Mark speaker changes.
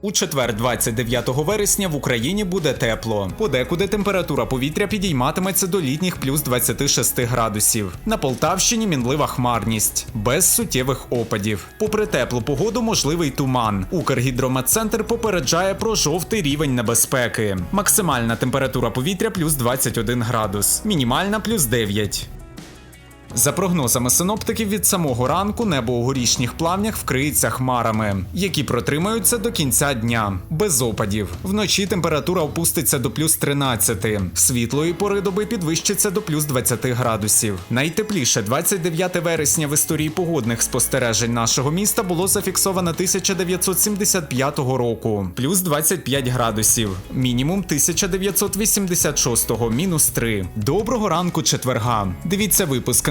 Speaker 1: У четвер, 29 вересня, в Україні буде тепло. Подекуди температура повітря підійматиметься до літніх плюс 26 градусів. На Полтавщині мінлива хмарність, без суттєвих опадів. Попри теплу погоду, можливий туман. Укргідрометцентр попереджає про жовтий рівень небезпеки. Максимальна температура повітря плюс 21 градус, мінімальна плюс 9. За прогнозами синоптиків, від самого ранку небо у горішніх плавнях вкриється хмарами, які протримаються до кінця дня, без опадів. Вночі температура опуститься до плюс 13, світлої пори доби підвищиться до плюс 20 градусів. Найтепліше 29 вересня в історії погодних спостережень нашого міста було зафіксовано 1975 року, плюс 25 градусів, мінімум 1986 мінус 3. Доброго ранку четверга. Дивіться випуски